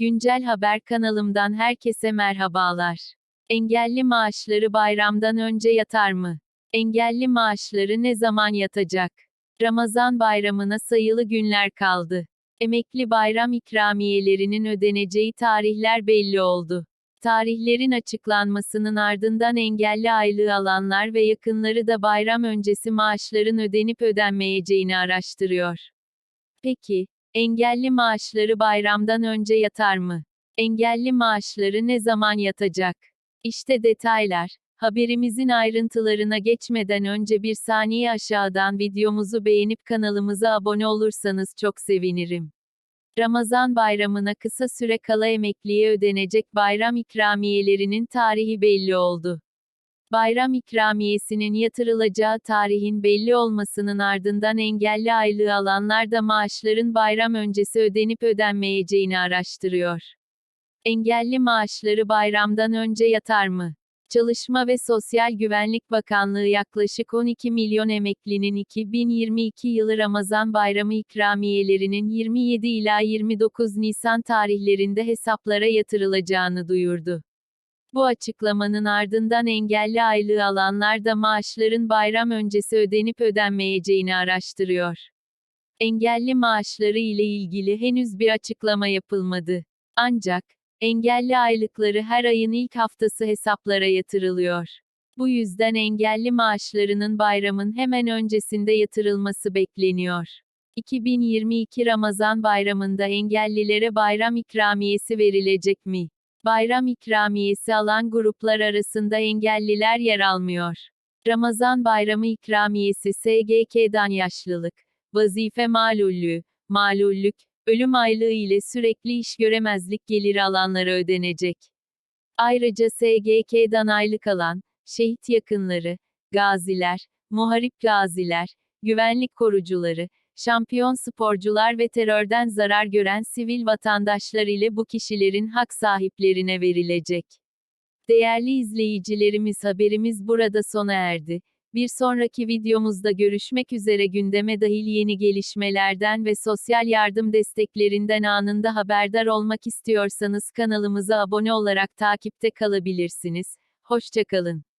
Güncel Haber kanalımdan herkese merhabalar. Engelli maaşları bayramdan önce yatar mı? Engelli maaşları ne zaman yatacak? Ramazan bayramına sayılı günler kaldı. Emekli bayram ikramiyelerinin ödeneceği tarihler belli oldu. Tarihlerin açıklanmasının ardından engelli aylığı alanlar ve yakınları da bayram öncesi maaşların ödenip ödenmeyeceğini araştırıyor. Peki, engelli maaşları bayramdan önce yatar mı? Engelli maaşları ne zaman yatacak? İşte detaylar. Haberimizin ayrıntılarına geçmeden önce bir saniye aşağıdan videomuzu beğenip kanalımıza abone olursanız çok sevinirim. Ramazan bayramına kısa süre kala emekliye ödenecek bayram ikramiyelerinin tarihi belli oldu. Bayram ikramiyesinin yatırılacağı tarihin belli olmasının ardından engelli aylığı alanlar da maaşların bayram öncesi ödenip ödenmeyeceğini araştırıyor. Engelli maaşları bayramdan önce yatar mı? Çalışma ve Sosyal Güvenlik Bakanlığı yaklaşık 12 milyon emeklinin 2022 yılı Ramazan Bayramı ikramiyelerinin 27 ila 29 Nisan tarihlerinde hesaplara yatırılacağını duyurdu. Bu açıklamanın ardından engelli aylığı alanlar da maaşların bayram öncesi ödenip ödenmeyeceğini araştırıyor. Engelli maaşları ile ilgili henüz bir açıklama yapılmadı. Ancak, engelli aylıkları her ayın ilk haftası hesaplara yatırılıyor. Bu yüzden engelli maaşlarının bayramın hemen öncesinde yatırılması bekleniyor. 2022 Ramazan bayramında engellilere bayram ikramiyesi verilecek mi? Bayram ikramiyesi alan gruplar arasında engelliler yer almıyor. Ramazan bayramı ikramiyesi SGK'dan yaşlılık, vazife malullüğü, malullük, ölüm aylığı ile sürekli iş göremezlik geliri alanlara ödenecek. Ayrıca SGK'dan aylık alan, şehit yakınları, gaziler, muharip gaziler, güvenlik korucuları, şampiyon sporcular ve terörden zarar gören sivil vatandaşlar ile bu kişilerin hak sahiplerine verilecek. Değerli izleyicilerimiz haberimiz burada sona erdi. Bir sonraki videomuzda görüşmek üzere gündeme dahil yeni gelişmelerden ve sosyal yardım desteklerinden anında haberdar olmak istiyorsanız kanalımıza abone olarak takipte kalabilirsiniz. Hoşçakalın.